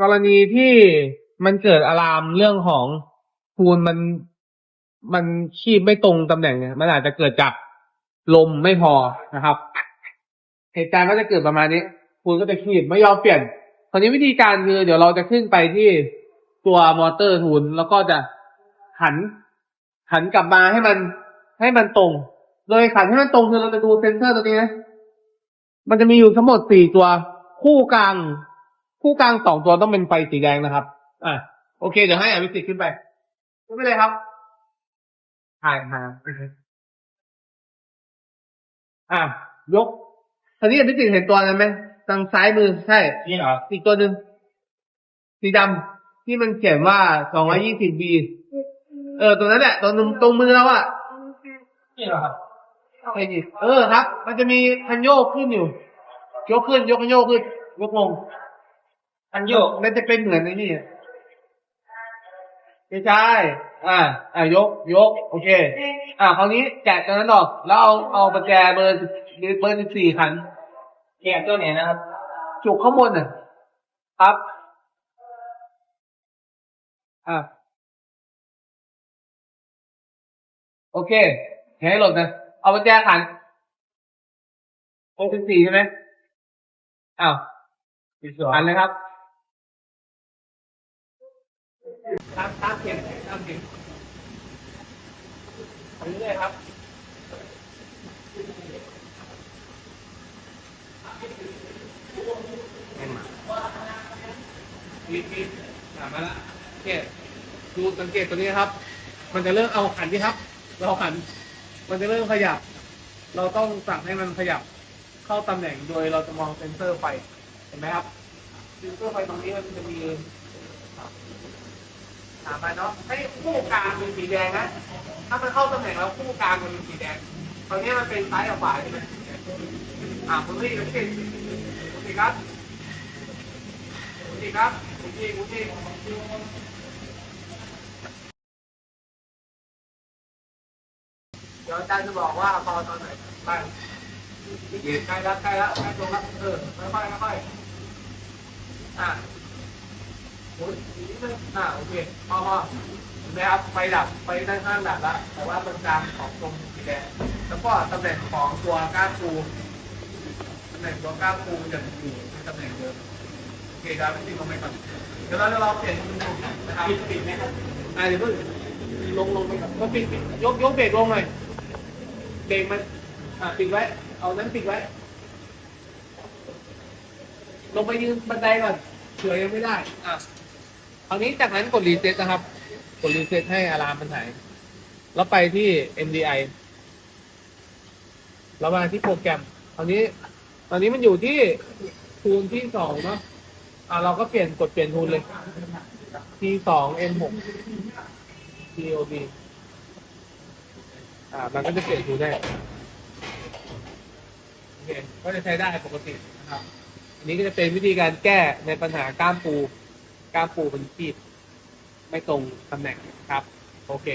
กรณีที่มันเกิดอะลามเรื่องของคูณมันมันคีบไม่ตรงตำแหน่งเนี่ยมันอาจจะเกิดจากลมไม่พอนะครับ เหตุการณ์ก็จะเกิดประมาณนี้ คูณก็จะคีบไม่ยอมเปลี่ยนคราวนี้วิธีการคือเดี๋ยวเราจะขึ้นไปที่ตัวมอเตอร์ทูนแล้วก็จะหัน หันกลับมาให้มันให้มันตรง โดยหันให้มันตรงคือเราจะดูเซนเซอร์ตัวนี้นะมันจะมีอยู่ทั้งหมดสี่ตัวคู่กลาง คู่กลางสองตัวต้องเป็นไฟสีแดงนะครับ อะโอเค เดี๋ยวให้อภิสิทธิ์ขึ้นไปขึ้นไปเลยครับถ่ายมาอะยกตอนนี้อภิสิทธิ์เห็นตัวนั้นไหมทางซ้ายมือใช่นี่เหรออีกตัวหนึ่งสีดำที่มันเขียนว่า 220B เออตัวนั้นแหละตรงตรงมือเราอะนี่เหรอครับไอ้นี่เออครับ มันจะมีคันโยกขึ้นอยู่ ยกขึ้น ยกคันโยกขึ้นยกลง อันโยกมันจะเป็นเหมือนไอ้นี่อะไม่ใช่อ่า อ่ายก ยก โอเค อ่า คราวนี้แกะตัวนั้นออก แล้วเอา เอาประแจเบอร์เบอร์สิบสี่ขันแกะตัวไหนนะครับ จุกข้างบนน่ะครับ อะโอเคแให้หล่นนะ เอาประแจขันหกสิบสี่ใช่ไหมอ้าวสีสวยขันเลยครับ เข็มตามเข็มไปเรื่อยครับมีมีถามมาละโอเคดูสังเกตตัวนี้ครับ มันจะเริ่มเอาขันที่ครับ เราขัน มันจะเริ่มขยับ เราต้องสั่งให้มันขยับ เข้าตำแหน่งโดยเราจะมองเซนเซอร์ไฟ เห็นไหมครับ เซนเซอร์ไฟตรงนี้มันจะมี ถามไปเนาะให้คู่กลางเป็นสีแดงนะ ถ้ามันเข้าตำแหน่งแล้วคู่กลางมันเป็นสีแดงตอนนี้มันเป็นซ้ายกับขวาใช่ไหมอ่าคุณพี่คุณพี่คุณพี่ครับคุณพี่ครับคุณพี่คุณพี่เดี๋ยวอาจารย์จะบอกว่าพอตอนไหนไปใกล้แล้วใกล้แล้วใกล้ตรงแล้วเออค่อยๆค่อยๆอะ อ้ยอีกนิดนึงอะโอเคพอพอเห็นไหมครับไฟดับไฟด้านข้างดับแล้วแต่ว่าตรงกลางของตรงสีแดงแล้วก็ตำแหน่งของตัวก้านปูตำแหน่งตัวก้านปูจะอยู่ในตำแหน่งเดิมโอเคครับปิดลงไปก่อนเดี๋ยวเราจะลองเปลี่ยนมุมนะครับปิดปิดไหมครับอ่าเดี๋ยวเพิ่งลงลงไปก่อนก็ปิดปิดยกยกเบรกลงหน่อยเบรกมันอ่าปิดไว้ เอานั้นปิดไว้ ลงไปยืนบันไดก่อนเผื่อยังไม่ได้อะ คราวนี้จากนั้นกดรีเซ็ตนะครับ กดรีเซ็ตให้อะลามมันหาย แล้วไปที่ MDI แล้วมาที่โปรแกรมคราวนี้ ตอนนี้มันอยู่ที่ทูนที่สองเนาะ อ่าเราก็เปลี่ยนกดเปลี่ยนทูนเลย T สอง M หก TOB อ่า มันก็จะเปลี่ยนทูนได้โอเคก็จะใช้ได้ปกตินะครับ อันนี้ก็จะเป็นวิธีการแก้ในปัญหากล้ามปู ก้ามปูเป็นขีดไม่ตรงตำแหน่งครับ โอเค